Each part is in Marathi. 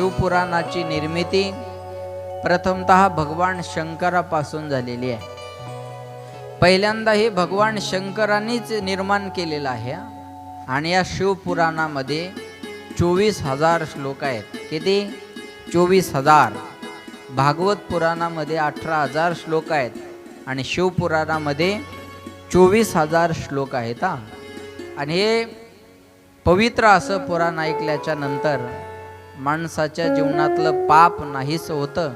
शिवपुराणाची निर्मिती प्रथमतः भगवान शंकरापासून झालेली आहे. पहिल्यांदा हे भगवान शंकरांनीच निर्माण केलेलं आहे. आणि या शिवपुराणामध्ये चोवीस हजार श्लोक आहेत. किती? चोवीस हजार. भागवत पुराणामध्ये अठरा हजार श्लोक आहेत. आणि शिवपुराणामध्ये चोवीस हजार श्लोक आहेत हा. आणि हे पवित्र असं पुराण ऐकल्याच्या नंतर माणसाच्या जीवनातलं पाप नाहीच होतं.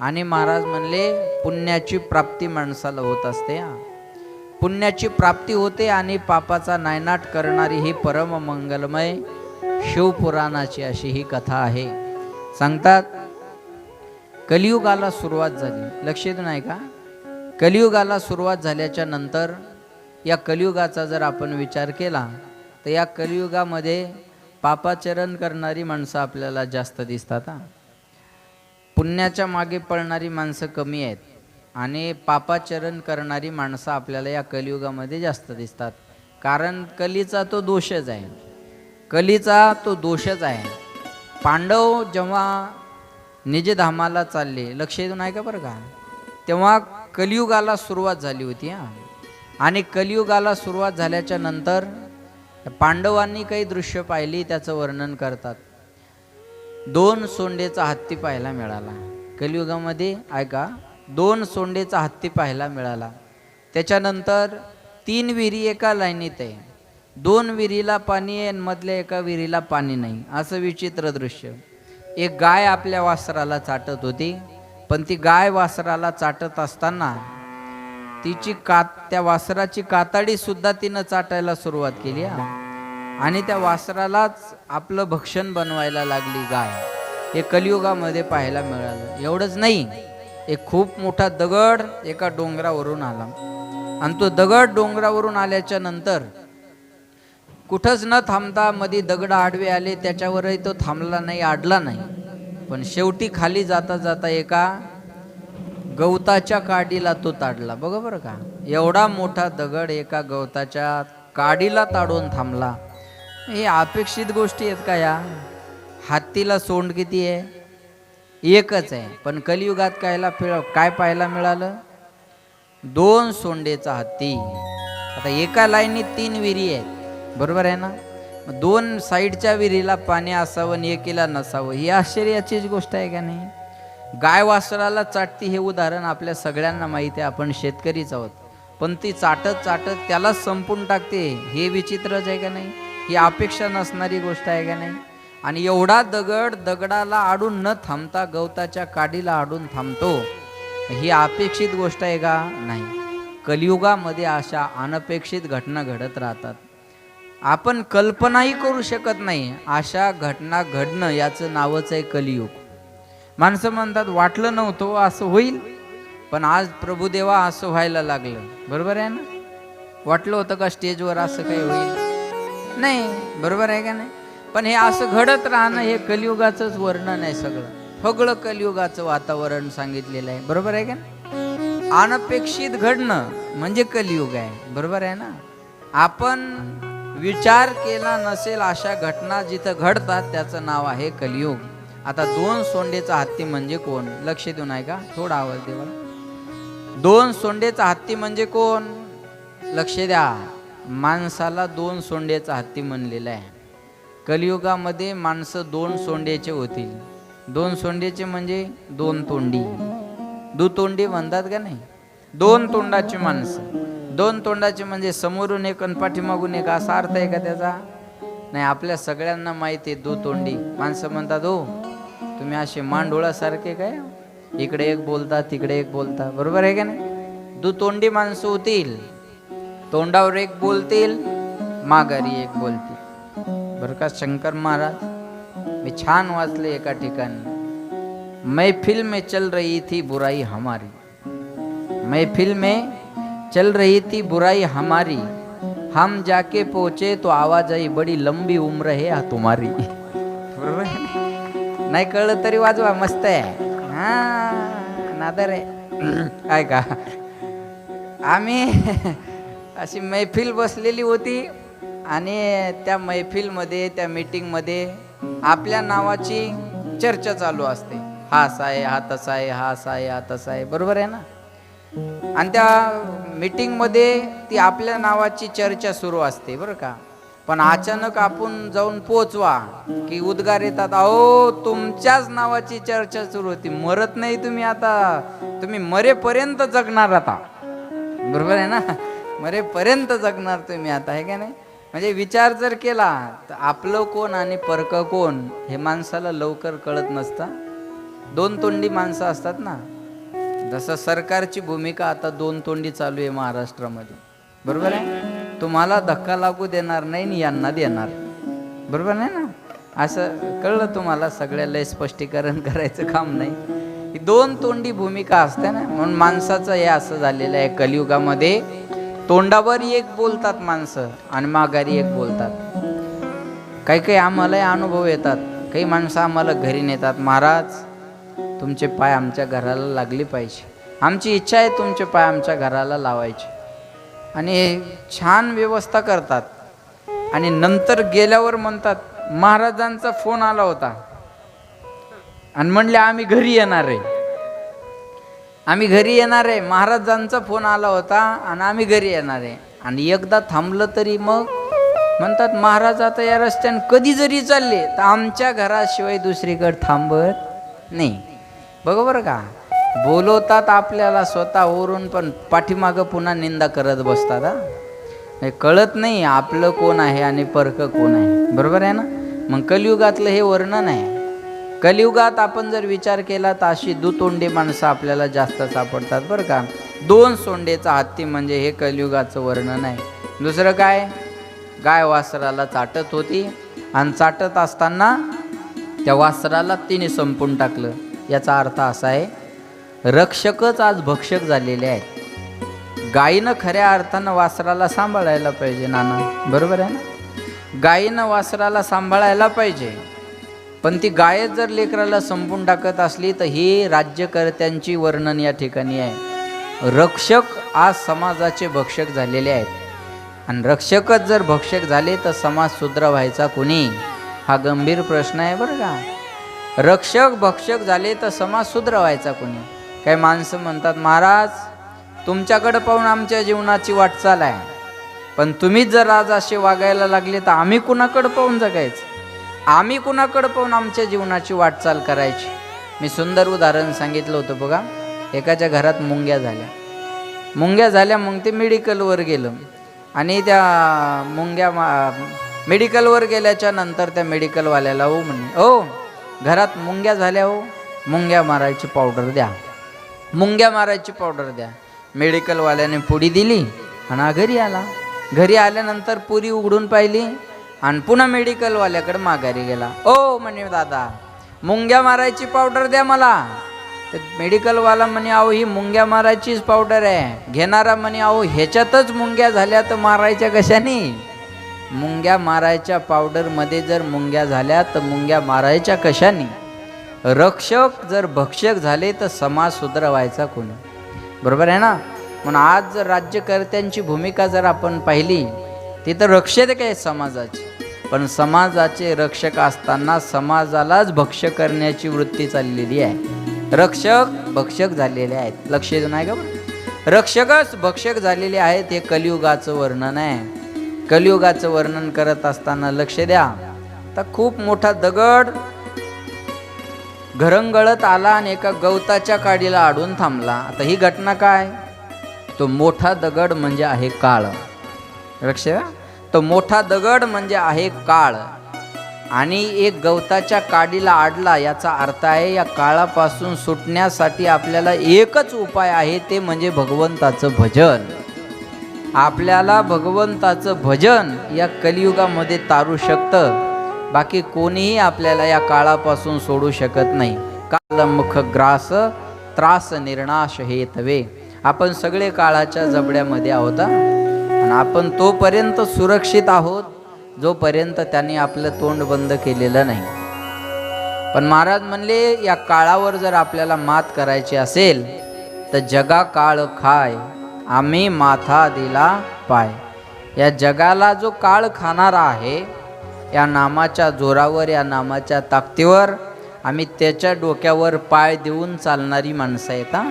आणि महाराज म्हणले पुण्याची प्राप्ती माणसाला होत असते हा. पुण्याची प्राप्ती होते आणि पापाचा नायनाट करणारी ही परम मंगलमय शिवपुराणाची अशी ही कथा आहे. सांगतात कलियुगाला सुरुवात झाली. लक्ष येत नाही का? कलियुगाला सुरुवात झाल्याच्यानंतर या कलियुगाचा जर आपण विचार केला तर या कलियुगामध्ये पापाचरण करणारी माणसं आपल्याला जास्त दिसतात हा. पुण्याच्या मागे पळणारी माणसं कमी आहेत आणि पापाचरण करणारी माणसं आपल्याला या कलियुगामध्ये जास्त दिसतात. कारण कलीचा तो दोषच आहे. कलीचा तो दोषच आहे. पांडव जेव्हा निजधामाला चालले लक्ष येतो नाही का बरं का तेव्हा कलियुगाला सुरुवात झाली होती हा. आणि कलियुगाला सुरुवात झाल्याच्यानंतर पांडवांनी काही दृश्य पाहिली त्याचं वर्णन करतात. दोन सोंडेचा हत्ती पाहायला मिळाला. कलियुगामध्ये ऐका दोन सोंडेचा हत्ती पाहायला मिळाला. त्याच्यानंतर तीन विहिरी एका लाईनीत आहे. दोन विहिरीला पाणी आहे मधल्या एका विहिरीला पाणी नाही. असं विचित्र दृश्य. एक गाय आपल्या वासराला चाटत होती पण ती गाय वासराला चाटत असताना तिची कात त्या वासराची कातडी सुद्धा तिनं चाटायला सुरुवात केली आणि त्या वासरालाच आपलं भक्षण बनवायला लागली गाय. हे कलियुगामध्ये पाहायला मिळालं. एवढंच नाही एक खूप मोठा दगड एका डोंगरावरून आला. आणि तो दगड डोंगरावरून आल्याच्यानंतर कुठंच न थांबता मध्ये दगड आडवे आले त्याच्यावरही तो थांबला नाही आडला नाही. पण शेवटी खाली जाता जाता एका गवताच्या काडीला तो ताडला. बघा बरं का? एवढा मोठा दगड एका गवताच्या काडीला ताडून थांबला. हे अपेक्षित गोष्टी आहेत का या? हत्तीला सोंड किती आहे? एकच आहे. पण कलियुगात कायला पिळ- काय पाहायला मिळालं? दोन सोंडेचा हत्ती. आता एका लाईनीत तीन विहिरी आहेत. बरोबर आहे ना? दोन साईडच्या विहिरीला पाणी असावं आणि एकीला नसावं ही आश्चर्याचीच गोष्ट आहे का नाही? गाय वासराला चाटती हे उदाहरण आपल्या सगळ्यांना माहिती आहे. आपण शेतकरीच आहोत. पण ती चाटत चाटत त्यालाच संपून टाकते. हे विचित्रच आहे का नाही? ही अपेक्षा नसणारी गोष्ट आहे का नाही? आणि एवढा दगड दगडाला आडून न थांबता गवताच्या काडीला आडून थांबतो. ही अपेक्षित गोष्ट आहे का? नाही. कलियुगामध्ये अशा अनपेक्षित घटना घडत राहतात. आपण कल्पनाही करू शकत नाही. अशा घटना घडणं याचं नावच आहे कलियुग. माणसं म्हणतात वाटलं नव्हतं हो, असं होईल. पण आज प्रभुदेवा असं व्हायला लागलं. बरोबर आहे ना? वाटलं होतं का स्टेजवर असं काही होईल? नाही. बरोबर आहे का नाही? पण हे असं घडत राहणं हे कलियुगाचंच वर्णन आहे सगळं. सगळं कलियुगाचं वातावरण सांगितलेलं आहे. बरोबर आहे का नाही? अनपेक्षित घडणं म्हणजे कलियुग आहे. बरोबर आहे ना? आपण विचार केला नसेल अशा घटना जिथं घडतात त्याचं नाव आहे कलियुग. आता दोन सोंडेचा हत्ती म्हणजे कोण? लक्ष देऊन नाही का? थोडा आवाज दे दोन सोंडेचा हत्ती म्हणजे कोण? लक्ष द्या. माणसाला दोन सोंडेचा हत्ती म्हणलेला आहे. कलियुगामध्ये माणसं दोन सोंडेचे होतील. दोन सोंडेचे म्हणजे दोन तोंडी. दुतोंडी म्हणतात का नाही? दोन तोंडाची माणसं. दोन तोंडाची म्हणजे समोरून एक आणि पाठीमागून एक. असा अर्थ आहे का त्याचा? नाही आपल्या सगळ्यांना माहिती आहे दुतोंडी माणसं म्हणतात हो तुम्ही असे मांडोळासारखे काय? इकडे एक बोलता तिकडे एक बोलता. बरोबर आहे का नाही? दुतोंडी माणसं होतील तोंडावर एक बोलतील माघारी एक बोलतील. बरं का शंकर महाराज? मी छान वाचले एका ठिकाणी. मैफिल में चल रही थी बुराई हमारी. मैफिल में चल रही थी बुराई हमारी. हम जाके पहुंचे तो आवाज आई बड़ी लंबी उम्र है तुम्हारी. बरोबर नाही कळलं तरी वाजवा मस्त आहे हा नादर आहे काय आम्ही अशी मैफिल बसलेली होती आणि त्या मैफिलमध्ये त्या मीटिंगमध्ये आपल्या नावाची चर्चा चालू असते. हा असा आहे हा तसा आहे हा असा आहे हा तसा आहे. बरोबर आहे ना? आणि त्या मीटिंगमध्ये ती आपल्या नावाची चर्चा सुरू असते बरं का? पण अचानक आपण जाऊन पोचवा की उद्गार येतात अहो तुमच्याच नावाची चर्चा सुरू होती मरत नाही तुम्ही आता. तुम्ही मरेपर्यंत जगणार आता. बरोबर आहे ना? मरेपर्यंत जगणार तुम्ही आता आहे का नाही? म्हणजे विचार जर केला तर आपलं कोण आणि परक कोण हे माणसाला लवकर कळत नसतं. दोन तोंडी माणसं असतात ना? जसं सरकारची भूमिका आता दोन तोंडी चालू आहे महाराष्ट्रामध्ये. बरोबर आहे? तुम्हाला धक्का लागू देणार नाही आणि यांना देणार. बरोबर नाही ना? असं कळलं तुम्हाला? सगळ्या लय स्पष्टीकरण करायचं काम नाही. ही दोन तोंडी भूमिका असते ना? म्हणून माणसाचं हे असं झालेलं आहे कलियुगामध्ये. तोंडावर एक बोलतात माणसं आणि माघारी एक बोलतात. काही काही आम्हालाही अनुभव येतात. काही माणसं आम्हाला घरी नेतात. महाराज तुमचे पाय आमच्या घराला लागले पाहिजे. आमची इच्छा आहे तुमचे पाय आमच्या घराला लावायचे. आणि छान व्यवस्था करतात. आणि नंतर गेल्यावर म्हणतात महाराजांचा फोन आला होता. आणि म्हणले आम्ही घरी येणार आहे. आम्ही घरी येणार आहे. महाराजांचा फोन आला होता आणि आम्ही घरी येणार आहे. आणि एकदा थांबलं तरी मग म्हणतात महाराज आता या रस्त्याने कधी जरी चालले तर आमच्या घराशिवाय दुसरीकडे थांबत नाही. बरोबर का? बोलवतात आपल्याला स्वतःवरून पण पाठीमागं पुन्हा निंदा करत बसतात हा? हे कळत नाही आपलं कोण आहे आणि परक कोण आहे. बरोबर आहे ना? मग कलियुगातलं हे वर्णन आहे. कलियुगात आपण जर विचार केला तर अशी दुतोंडी माणसं आपल्याला जास्त सापडतात बरं का? दोन सोंडेचा हत्ती म्हणजे हे कलियुगाचं वर्णन आहे. दुसरं काय? गाय वासराला चाटत होती आणि चाटत असताना त्या वासराला तिने संपून टाकलं. याचा अर्थ असा आहे रक्षकच आज भक्षक झालेले आहेत. गायीनं खऱ्या अर्थानं वासराला सांभाळायला पाहिजे नाना. बरोबर आहे ना? गायीनं वासराला सांभाळायला पाहिजे. पण ती गायच जर लेकराला संपून टाकत असली तर ही राज्यकर्त्यांची वर्णन या ठिकाणी आहे. रक्षक आज समाजाचे भक्षक झालेले आहेत. आणि रक्षकच जर भक्षक झाले तर समाज सुद्र व्हायचा कोणी? हा गंभीर प्रश्न आहे बरं का? रक्षक भक्षक झाले तर समाज सुधरवायचा व्हायचा कोणी? काही माणसं म्हणतात महाराज तुमच्याकडं पाहून आमच्या जीवनाची वाटचाल आहे. पण तुम्हीच जर आज असे वागायला लागले तर आम्ही कुणाकडं पाहून जगायचं? आम्ही कुणाकडं पाहून आमच्या जीवनाची वाटचाल करायची? मी सुंदर उदाहरण सांगितलं होतं बघा. एकाच्या घरात मुंग्या झाल्या. मुंग्या झाल्या मग ते मेडिकलवर गेलं. आणि त्या मुंग्या मा मेडिकलवर गेल्याच्यानंतर त्या मेडिकलवाल्याला हो म्हणे हो घरात मुंग्या झाल्या हो. मुंग्या मारायची पावडर द्या. मुंग्या मारायची पावडर द्या. मेडिकलवाल्याने पुडी दिली आणि घरी आला. घरी आल्यानंतर पुरी उघडून पाहिली आणि पुन्हा मेडिकलवाल्याकडे माघारी गेला. ओ म्हणे दादा मुंग्या मारायची पावडर द्या मला. तर मेडिकलवाला म्हणे अहो ही मुंग्या मारायचीच पावडर आहे. घेणारा म्हणे अहो ह्याच्यातच मुंग्या झाल्या तर मारायच्या कशाने? मुंग्या मारायच्या पावडरमध्ये जर मुंग्या झाल्या तर मुंग्या मारायच्या कशाने? रक्षक जर भक्षक झाले तर समाज सुधरवायचा कोणी? बरोबर आहे ना? म्हणून आज जर राज्यकर्त्यांची भूमिका जर आपण पाहिली ती तर रक्षक आहे समाजाची. पण समाजाचे रक्षक असताना समाजालाच भक्ष करण्याची वृत्ती चाललेली आहे. रक्षक भक्षक झालेले आहेत. लक्ष देऊ नाही का रक्षकच भक्षक झालेले आहेत हे कलियुगाचं वर्णन आहे. कलियुगाचं वर्णन करत असताना लक्ष द्या. तर खूप मोठा दगड घरंगळत आला आणि एका गवताच्या काडीला आडून थांबला. आता ही घटना काय? तो मोठा दगड म्हणजे आहे काळ. लक्ष द्या. तो मोठा दगड म्हणजे आहे काळ. आणि एक गवताच्या काडीला आडला याचा अर्थ आहे या काळापासून सुटण्यासाठी आपल्याला एकच उपाय आहे ते म्हणजे भगवंताचं भजन. आपल्याला भगवंताचं भजन या कलियुगामध्ये तारू शकतं. बाकी कोणीही आपल्याला या काळापासून सोडू शकत नाही. कालमुख ग्रास त्रास निर्णाश हेतवे. आपण सगळे काळाच्या जबड्यामध्ये आहोत आणि आपण तोपर्यंत सुरक्षित आहोत जोपर्यंत त्यांनी आपलं तोंड बंद केलेलं नाही. पण महाराज म्हणले या काळावर जर आपल्याला मात करायची असेल तर जगा काळ खाय. आम्ही माथा दिला पाय. या जगाला जो काळ खाणारा आहे या नामाच्या जोरावर या नामाच्या ताकदीवर आम्ही त्याच्या डोक्यावर पाय देऊन चालणारी माणसं आहेत हा.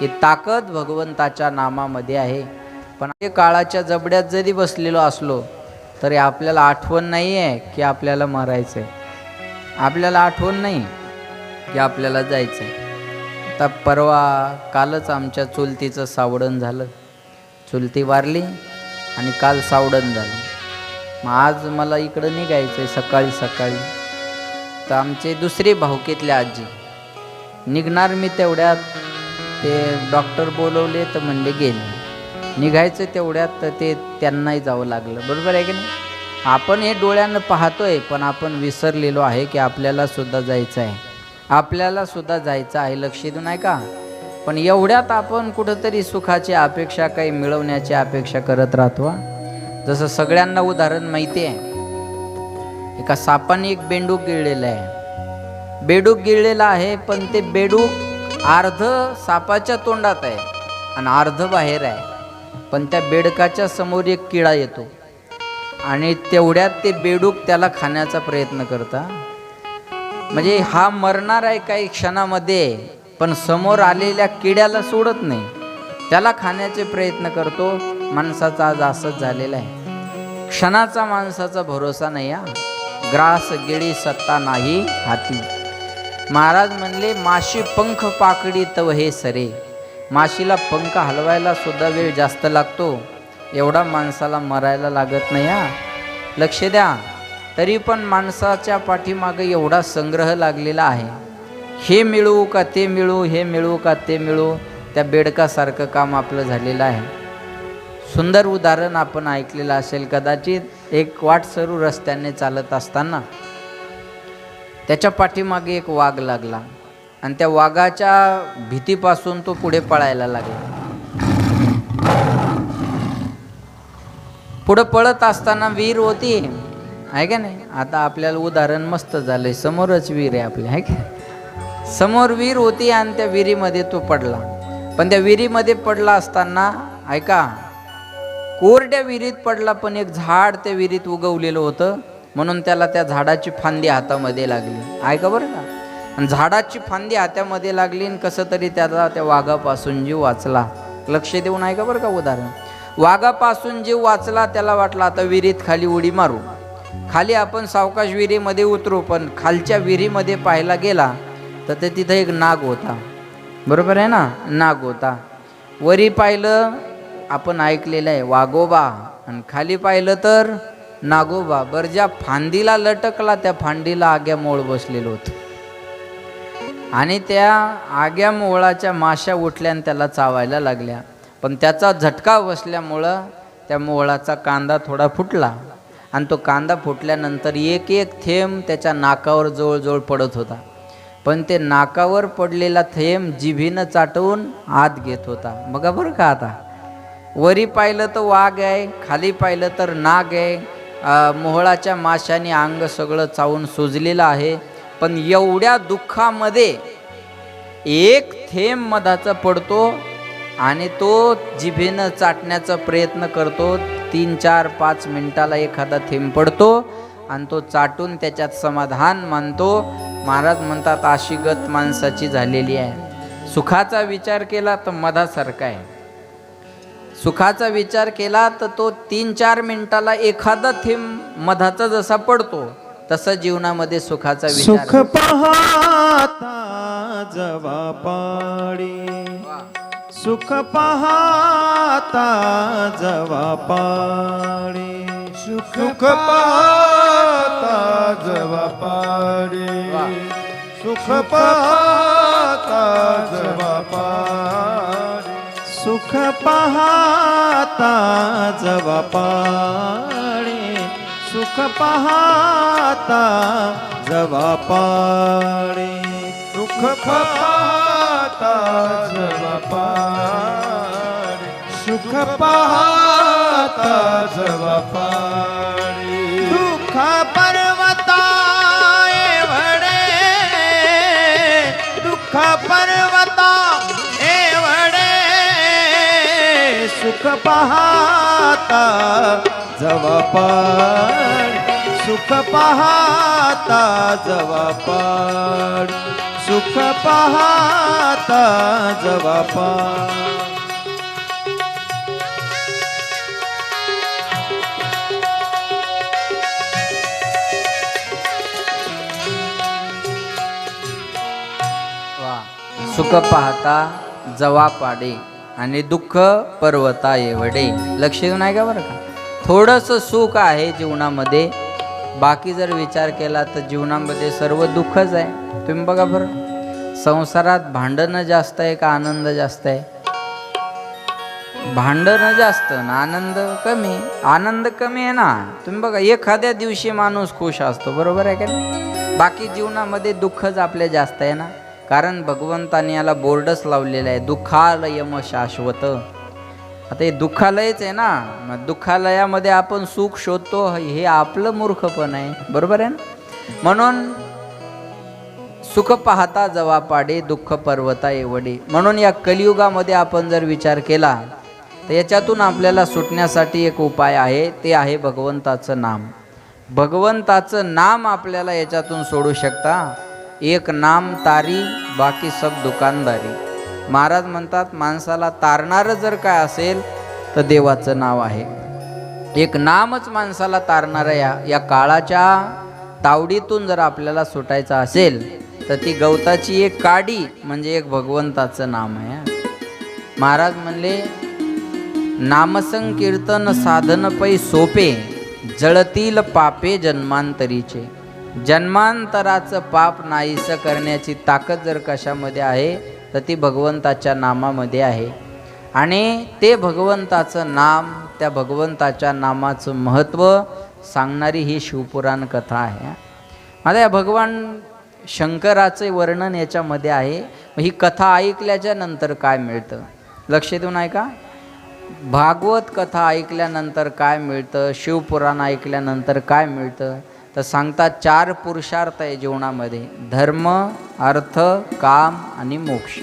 ही ताकद भगवंताच्या नामामध्ये आहे. पण काळाच्या जबड्यात जरी बसलेलो असलो तरी आपल्याला आठवण नाही आहे की आपल्याला मरायचं आहे आपल्याला आठवण नाही की आपल्याला जायचं आहे आता परवा कालच आमच्या चुलतीचं सावडण झालं. चुलती वारली आणि काल सावडण झालं. मग आज मला इकडं निघायचं आहे सकाळी सकाळी. तर आमचे दुसरे भाऊकीतले आजी. निघणार मी तेवढ्यात. ते डॉक्टर बोलवले तर म्हणले गेले. निघायचं तेवढ्यात तर ते त्यांनाही जावं लागलं. बरोबर आहे की नाही? आपण हे डोळ्यानं पाहतोय पण आपण विसरलेलो आहे की आपल्याला सुद्धा जायचं आहे आपल्याला सुद्धा जायचं आहे लक्ष देऊन आहे का? पण एवढ्यात आपण कुठंतरी सुखाची अपेक्षा काही मिळवण्याची अपेक्षा करत राहतो जसं सगळ्यांना उदाहरण माहिती आहे एका सापाने एक बेंडूक गिळलेलं आहे. बेडूक गिळलेला आहे पण ते बेडूक अर्ध सापाच्या तोंडात आहे आणि अर्ध बाहेर आहे. पण त्या बेडकाच्या समोर एक किडा येतो आणि तेवढ्यात ते बेडूक त्याला खाण्याचा प्रयत्न करता म्हणजे हा मरणार आहे काही क्षणामध्ये पण समोर आलेल्या किड्याला सोडत नाही. त्याला खाण्याचे प्रयत्न करतो माणसाचा आज असंच झालेला आहे. क्षणाचा माणसाचा भरोसा नाही हा. ग्रास गिळी सत्ता नाही हाती. महाराज म्हणले माशी पंख पाकडी तव हे सरे. माशीला पंख हलवायला सुद्धा वेळ जास्त लागतो. एवढा माणसाला मरायला लागत नाही हा. लक्ष द्या. तरी पण माणसाच्या पाठीमागे एवढा संग्रह लागलेला आहे. हे मिळू का ते मिळू हे मिळू का ते मिळू त्या बेडकासारखं काम आपलं झालेलं आहे. सुंदर उदाहरण आपण ऐकलेलं असेल कदाचित एक वाटसरू रस्त्याने चालत असताना. त्याच्या पाठीमागे एक वाघ लागला आणि त्या वाघाच्या भीतीपासून तो पुढे पळायला लागला. पुढं पळत असताना वीर होती. आहे का नाही? आता आपल्याला उदाहरण मस्त झालंय. समोरच वीर आहे आपल्या आहे का? समोर वीर होती आणि त्या विहिरीमध्ये तो पडला. पण त्या विहिरीमध्ये पडला असताना ऐका कोरड्या विहिरीत पडला पण एक झाड त्या विहिरीत उगवलेलं होतं. म्हणून त्याला त्या झाडाची फांदी हातामध्ये लागली. ऐका बरं का? आणि झाडाची फांदी हातामध्ये लागली आणि कसं तरी त्याला त्या वाघापासून जीव वाचला. लक्ष देऊन ऐका बरं का उदाहरण? वाघापासून जीव वाचला त्याला वाटला आता विहिरीत खाली उडी मारू. खाली आपण सावकाश विहिरीमध्ये उतरू पण खालच्या विहिरीमध्ये पाहायला गेला तर ते तिथं एक नाग होता. बरोबर आहे ना? नाग होता. वरी पाहिलं आपण ऐकलेलं आहे वाघोबा. आणि खाली पाहिलं तर नागोबा. बरं ज्या फांदीला लटकला त्या फांदीला आग्या मोळ बसलेलं होतं. आणि त्या आग्या मोळाच्या माश्या उठल्या आणि त्याला चावायला लागल्या. पण त्याचा झटका बसल्यामुळं त्या मोळाचा कांदा थोडा फुटला. आणि तो कांदा फुटल्यानंतर एक एक थेंब त्याच्या नाकावर जवळजवळ पडत होता. पण ते नाकावर पडलेला थेंब जिभीनं चाटवून आत घेत होता. बघा बरं का आता. वरी पाहिलं तर वाघ आहे खाली पाहिलं तर नाग आहे. मोहळाच्या माशाने अंग सगळं चावून सुजलेलं आहे. पण एवढ्या दुःखामध्ये एक थेंब मधाचा पडतो आणि तो जिभेनं चाटण्याचा प्रयत्न करतो. तीन चार पाच मिनिटाला एखादा थेंब पडतो आणि तो चाटून त्याच्यात समाधान मानतो. महाराज म्हणतात अशी गत माणसाची झालेली आहे. सुखाचा विचार केला तर मधासारखा आहे. सुखाचा विचार केला तर तो तीन चार मिनिटाला एखादा थेंब मधाचा जसा पडतो तसं जीवनामध्ये सुखाचा विचार सुख पाहता जवा पाडी सुख पाहता जवा पाडी सुख पाहता जवा पाडे सुख पाहता जवा पाडे सुख पाहता जवा पाडी सुख पाहता जवा पाडी सुख पाहता पाडे. सुख पाहता जवा पाडे. दुःख पर्वता एवढे दुःख पर्वता एवढे सुख पाहता जवा सुख पाहता जवा पाड. सुख पाहता जवापा सुख पाहता जवा पाडे आणि दुःख पर्वता एवढे. लक्ष देऊन आहे का बरं का? थोडंसं सुख आहे जीवनामध्ये. बाकी जर विचार केला तर जीवनामध्ये सर्व दुःखच आहे. तुम्ही बघा बरं. संसारात भांडणं जास्त आहे का आनंद जास्त आहे? भांडणं जास्त ना आनंद कमी. आनंद कमी आहे ना. तुम्ही बघा एखाद्या दिवशी माणूस खुश असतो बरोबर आहे का नाही? बाकी जीवनामध्ये दुःखच आपले जास्त आहे ना. कारण भगवंताने याला बोर्डच लावलेला आहे दुःखालयम शाश्वत. आता हे दुःखालयच आहे ना. मग दुःखालयामध्ये आपण सुख शोधतो हे आपलं मूर्खपण आहे बरोबर आहे ना? म्हणून सुख पाहता जवा पाडे दुःख पर्वता एवढे. म्हणून या कलियुगामध्ये आपण जर विचार केला तर याच्यातून आपल्याला सुटण्यासाठी एक उपाय आहे ते आहे भगवंताचं नाम. भगवंताचं नाम आपल्याला याच्यातून सोडू शकता. एक नाम तारी बाकी सब दुकानदारी. महाराज म्हणतात माणसाला तारणारं जर काय असेल तर देवाचं नाव आहे. एक नामच माणसाला तारणारं या या काळाच्या तावडीतून जर आपल्याला सुटायचं असेल तर ती गवताची एक काडी म्हणजे एक भगवंताचं नाम आहे महाराज म्हणले नामसंकीर्तन साधन पै सोपे जळतील पापे जन्मांतरीचे. जन्मांतराचं पाप नाहीसं करण्याची ताकद जर कशामध्ये आहे तर ती भगवंताच्या नामामध्ये आहे. आणि ते भगवंताचं नाम त्या भगवंताच्या नामाचं महत्त्व सांगणारी ही शिवपुराण कथा आहे आता या भगवान शंकराचे वर्णन याच्यामध्ये आहे. ही कथा ऐकल्याच्या नंतर काय मिळतं? लक्ष देऊन ऐका. भागवत कथा ऐकल्यानंतर काय मिळतं? शिवपुराण ऐकल्यानंतर काय मिळतं? तर सांगतात चार पुरुषार्थ आहे जीवनामध्ये. धर्म अर्थ काम आणि मोक्ष.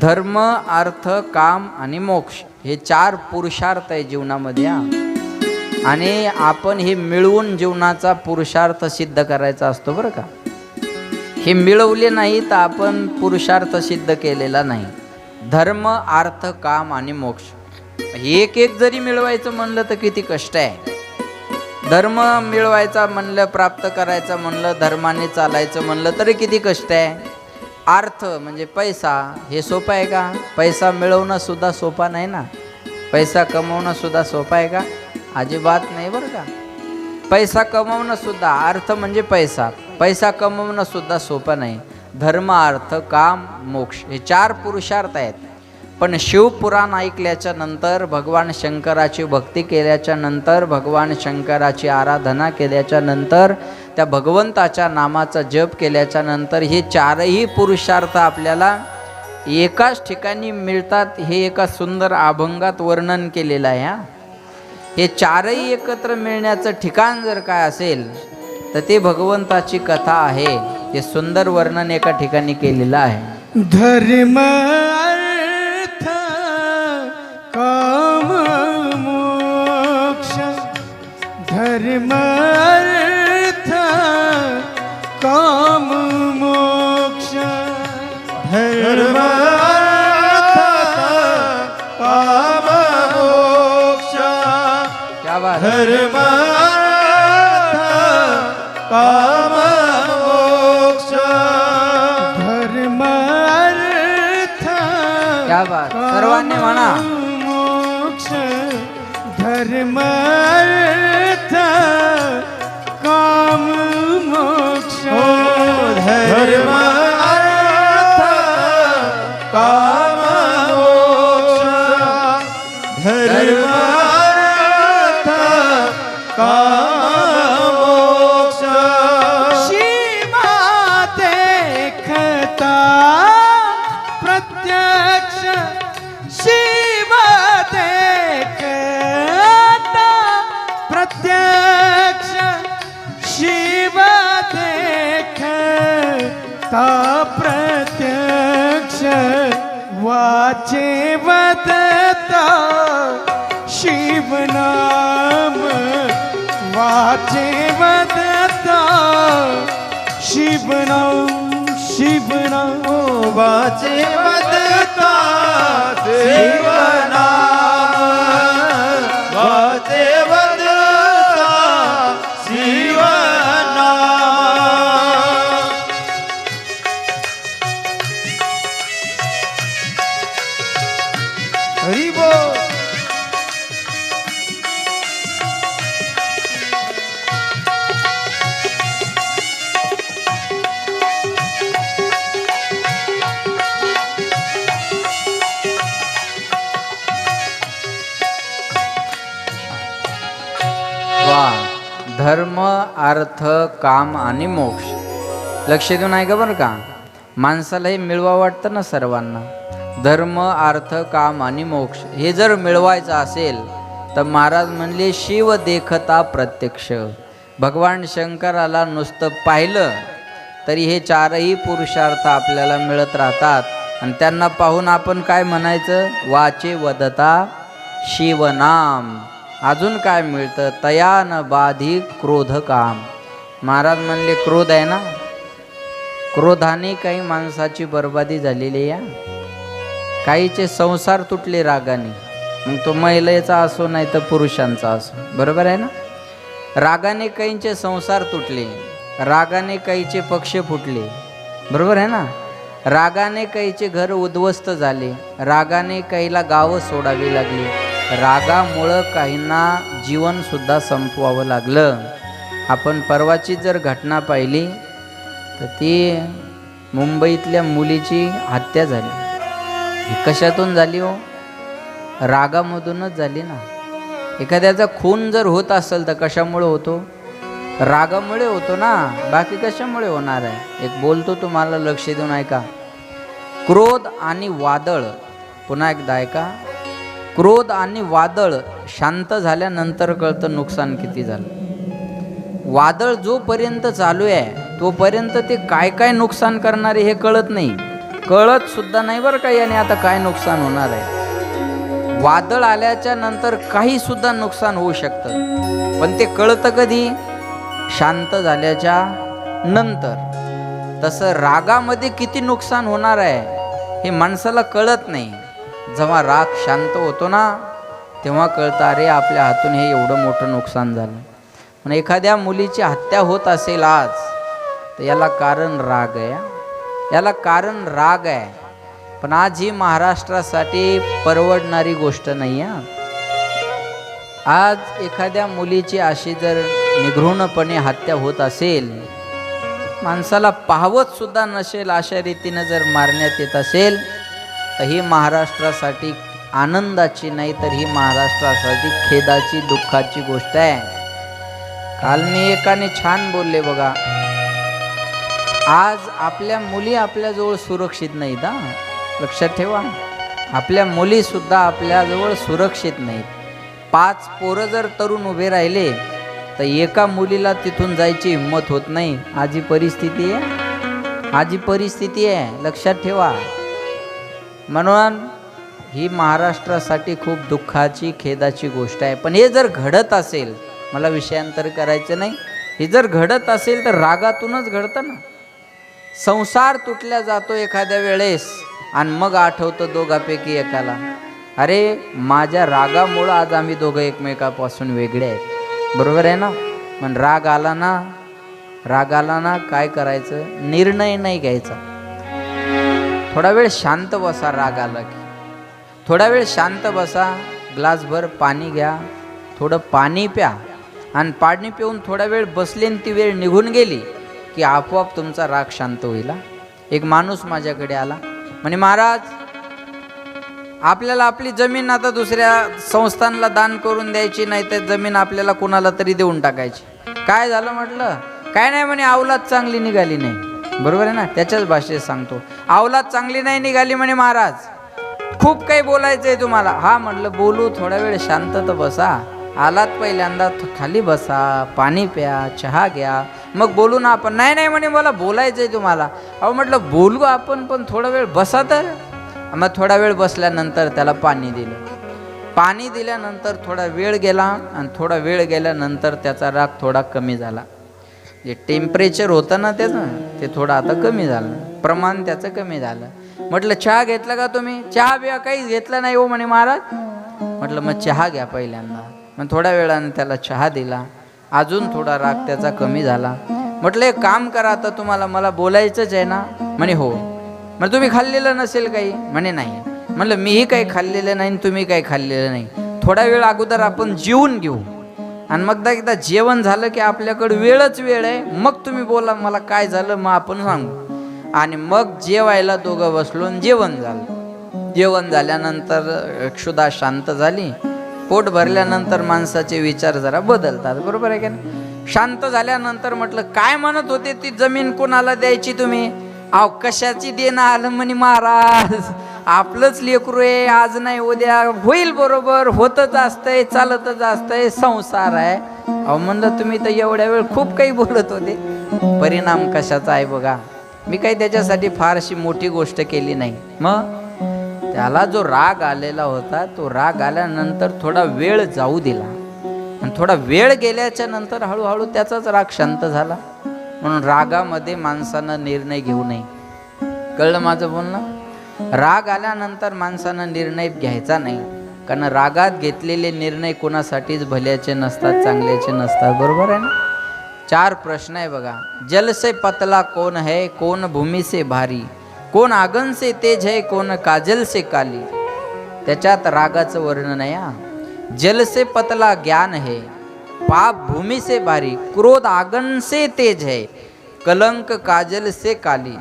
धर्म अर्थ काम आणि मोक्ष हे चार पुरुषार्थ आहे जीवनामध्ये आणि आपण हे मिळवून जीवनाचा पुरुषार्थ सिद्ध करायचा असतो बरं का? हे मिळवले नाही तर आपण पुरुषार्थ सिद्ध केलेला नाही. धर्म अर्थ काम आणि मोक्ष. एक एक जरी मिळवायचं म्हणलं तर किती कष्ट आहे. धर्म मिळवायचा म्हणलं प्राप्त करायचं म्हणलं धर्माने चालायचं म्हणलं तरी किती कष्ट आहे. अर्थ म्हणजे पैसा हे सोपं आहे का? पैसा मिळवणं सुद्धा सोपा नाही ना? पैसा कमवणं सुद्धा आहे का? अजिबात नाही बरं का? पैसा कमवणं सुद्धा अर्थ म्हणजे पैसा. पैसा कमवणं सुद्धा सोपं नाही. धर्म अर्थ काम मोक्ष हे चार पुरुषार्थ आहेत. पण शिवपुराण ऐकल्याच्या नंतर भगवान शंकराची भक्ती केल्याच्यानंतर भगवान शंकराची आराधना केल्याच्यानंतर त्या भगवंताच्या नामाचा जप केल्याच्यानंतर हे चारही पुरुषार्थ आपल्याला एकाच ठिकाणी मिळतात हे एका सुंदर अभंगात वर्णन केलेलं आहे हा. हे चारही एकत्र मिळण्याचं ठिकाण जर काय असेल तर ते भगवंताची कथा आहे ते सुंदर वर्णन एका ठिकाणी केलेलं आहे. धर्म अर्थ काम मोक्ष. धर्म अर्थ काम मोक्ष. धर्म काम मोक्ष. काम मोक्ष धर्म अर्थ क्या बात सर्वांनी म्हणा वाचे वदता शिवनाम आणि मोक्ष. लक्ष देऊन ऐका बरं का? माणसाला हे मिळवा वाटतं ना सर्वांना. धर्म अर्थ काम आणि मोक्ष हे जर मिळवायचं असेल तर महाराज म्हणले शिव देखता प्रत्यक्ष. भगवान शंकराला नुसतं पाहिलं तरी हे चारही पुरुषार्थ आपल्याला मिळत राहतात. आणि त्यांना पाहून आपण काय म्हणायचं? वाचे वदता शिवनाम. अजून काय मिळतं? तयान बाधी क्रोध काम. महाराज म्हणले क्रोध आहे ना? क्रोधाने काही माणसाची बर्बादी झालेली आहे या. काहीचे संसार तुटले रागाने. मग तो महिलेचा असो नाही तर पुरुषांचा असो. बरोबर आहे ना? रागाने काहींचे संसार तुटले. रागाने काहीचे पक्ष फुटले. बरोबर आहे ना? रागाने काहीचे घर उद्ध्वस्त झाले. रागाने काहीला गावं सोडावी लागली. रागामुळं काहींना जीवनसुद्धा संपवावं लागलं. आपण परवाची जर घटना पाहिली तर ती मुंबईतल्या मुलीची हत्या झाली. ही कशातून झाली हो? रागामधूनच झाली ना. एखाद्याचा खून जर होत असेल तर कशामुळे होतो? रागामुळे होतो ना. बाकी कशामुळे होणार आहे? एक बोलतो तुम्हाला लक्ष देऊन ऐका. क्रोध आणि वादळ. पुन्हा एकदा ऐका. क्रोध आणि वादळ शांत झाल्यानंतर कळतं नुकसान किती झालं. वादळ जोपर्यंत चालू आहे तोपर्यंत ते काय काय नुकसान करणारे हे कळत नाही. कळत सुद्धा नाही बरं का याने आता काय नुकसान होणार आहे. वादळ आल्याच्यानंतर काही सुद्धा नुकसान होऊ शकतं. पण ते कळतं कधी? शांत झाल्याच्यानंतर. तसं रागामध्ये किती नुकसान होणार आहे हे माणसाला कळत नाही. जेव्हा राग शांत होतो ना तेव्हा कळतं अरे आपल्या हातून हे एवढं मोठं नुकसान झालं. पण एखाद्या मुलीची हत्या होत असेल आज तर याला कारण राग आहे याला कारण राग आहे. पण आज ही महाराष्ट्रासाठी परवडणारी गोष्ट नाही आहे आज एखाद्या मुलीची अशी जर निघृणपणे हत्या होत असेल माणसाला पाहवत सुद्धा नसेल अशा रीतीनं जर मारण्यात येत असेल तर ही महाराष्ट्रासाठी आनंदाची नाही तर ही महाराष्ट्रासाठी खेदाची दुःखाची गोष्ट आहे. काल मी एकाने छान बोलले बघा. आज आपल्या मुली आपल्याजवळ सुरक्षित नाहीत हा? लक्षात ठेवा. आपल्या मुलीसुद्धा आपल्याजवळ सुरक्षित नाहीत. पाच पोरं जर तरुण उभे राहिले तर एका मुलीला तिथून जायची हिंमत होत नाही. आजी परिस्थिती आहे? आजी परिस्थिती आहे. लक्षात ठेवा. म्हणून ही महाराष्ट्रासाठी खूप दुःखाची खेदाची गोष्ट आहे. पण हे जर घडत असेल मला विषयांतर करायचं नाही. हे जर घडत असेल तर रागातूनच घडतं ना. संसार तुटल्या जातो एखाद्या वेळेस आणि मग आठवतं दोघापैकी एकाला. अरे माझ्या रागामुळं आज आम्ही दोघं एकमेकापासून वेगळे आहेत. बरोबर आहे ना? पण राग आला ना राग आला ना काय करायचं? निर्णय नाही घ्यायचा. थोडा वेळ शांत बसा राग आला की. थोडा वेळ शांत बसा ग्लासभर पाणी घ्या थोडं पाणी प्या. आणि पाणी पिऊन थोडा वेळ बसले आणि ती वेळ निघून गेली की आपोआप तुमचा राग शांत होईल. एक माणूस माझ्याकडे आला. म्हणे महाराज आपल्याला आपली जमीन आता दुसऱ्या संस्थांना दान करून द्यायची नाही तर जमीन आपल्याला कुणाला तरी देऊन टाकायची. काय झालं? म्हटलं. काय नाही म्हणे अवलाद चांगली निघाली नाही. बरोबर आहे ना? त्याच्याच भाषेत सांगतो. अवलाद चांगली नाही निघाली म्हणे महाराज. खूप काही बोलायचं आहे तुम्हाला. हा म्हटलं बोलू थोडा वेळ शांत तर बसा. आलात पहिल्यांदा खाली बसा पाणी प्या चहा घ्या. मग बोलू ना आपण नाही नाही म्हणे मला बोलायचं आहे तुम्हाला. अहो म्हटलं बोलू आपण पण थोडा वेळ बसा तर. मग थोडा वेळ बसल्यानंतर त्याला पाणी दिलं. पाणी दिल्यानंतर थोडा वेळ गेला आणि थोडा वेळ गेल्यानंतर त्याचा राग थोडा कमी झाला. जे टेम्परेचर होतं ना त्याचं ते थोडं आता कमी झालं. प्रमाण त्याचं कमी झालं. म्हटलं चहा घेतला का तुम्ही? चहा बिया काहीच घेतला नाही हो म्हणे महाराज. म्हटलं मग चहा घ्या पहिल्यांदा. मग थोड्या वेळाने त्याला चहा दिला. अजून थोडा राग त्याचा कमी झाला. म्हटलं एक काम करा आता तुम्हाला मला बोलायचंच आहे ना? म्हणे हो. मग तुम्ही खाल्लेलं नसेल काही? म्हणे नाही. म्हणलं मीही काही खाल्लेलं नाही तुम्ही काही खाल्लेलं नाही. थोडा वेळ अगोदर आपण जेवून घेऊ. आणि मग एकदा जेवण झालं की आपल्याकडे वेळच वेळ आहे. मग तुम्ही बोला मला काय झालं मग आपण सांगू. आणि मग जेवायला दोघं बसलो आणि जेवण झालं. जेवण झाल्यानंतर क्षुधा शांत झाली. पोट भरल्यानंतर माणसाचे विचार जरा बदलतात बरोबर आहे का नाही? शांत झाल्यानंतर म्हटलं काय म्हणत होते ती जमीन कोणाला द्यायची तुम्ही? अहो कशाची देणं आलं म्हणे महाराज? आपलंच लेकरू आहे आज नाही उद्या होईल बरोबर होतच असतंय चालतच असतंय संसार आहे. अहो म्हणलं तुम्ही तर एवढ्या वेळ खूप काही बोलत होते. परिणाम कशाचा आहे बघा मी काही त्याच्यासाठी फारशी मोठी गोष्ट केली नाही. मग? त्याला जो राग आलेला होता तो राग आल्यानंतर थोडा वेळ जाऊ दिला. आणि थोडा वेळ गेल्याच्यानंतर हळूहळू त्याचाच राग शांत झाला. म्हणून रागामध्ये माणसानं निर्णय घेऊ नये. कळलं माझं बोलणं? राग आल्यानंतर माणसानं निर्णय घ्यायचा नाही. कारण रागात घेतलेले निर्णय कोणासाठीच भल्याचे नसतात चांगल्याचे नसतात. बरोबर आहे ना? चार प्रश्न आहे बघा. जल से पतला कोण है कोण भूमी से भारी? कोण आगन से तेज है कोण काजल से काली। त्याच्यात रागाचं वर्णन आहे हा. जल से पतला ज्ञान है पाप भूमि से भारी क्रोध आगन से तेज है कलंक काजल से काली।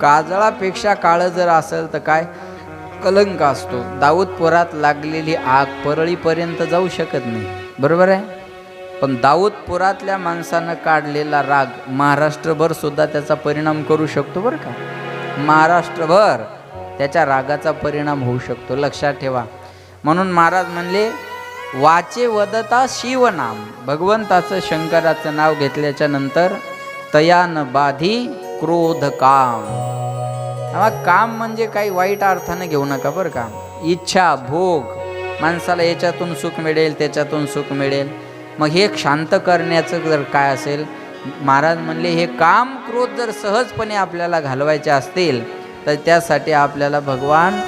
काजळापेक्षा काळं जर असेल तर काय? कलंक असतो. दाऊदपुरात लागलेली आग परळीपर्यंत जाऊ शकत नाही. बरोबर आहे? पण दाऊदपुरातल्या माणसानं काढलेला राग महाराष्ट्रभर सुद्धा त्याचा परिणाम करू शकतो बरं का? महाराष्ट्रभर त्याच्या रागाचा परिणाम होऊ शकतो. लक्षात ठेवा. म्हणून महाराज म्हणले वाचे वदता शिवनाम. भगवंताचं शंकराचं नाव घेतल्याच्या नंतर तयान बाधी क्रोध काम. हा काम म्हणजे काही वाईट अर्थाने घेऊ नका बरं का. इच्छा भोग. माणसाला याच्यातून सुख मिळेल त्याच्यातून सुख मिळेल. मग हे शांत करण्याचं जर काय असेल महाराज म्हणले हे काम क्रोध जर सहजपणे आपल्याला घालवायचे असतील तर त्यासाठी आपल्याला भगवान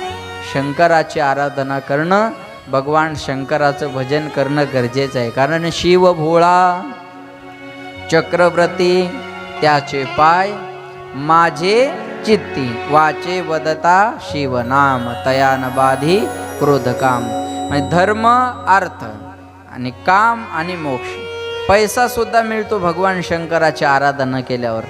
शंकराची आराधना करणं भगवान शंकराचं भजन करणं गरजेचं आहे. कारण शिव भोळा चक्रवर्ती त्याचे पाय माझे चित्ती वाचे वदता शिवनाम तयान बाधी क्रोधकाम. म्हणजे धर्म अर्थ आणि काम आणि मोक्ष. पैसा सुद्धा मिळतो भगवान शंकराची आराधना केल्यावर.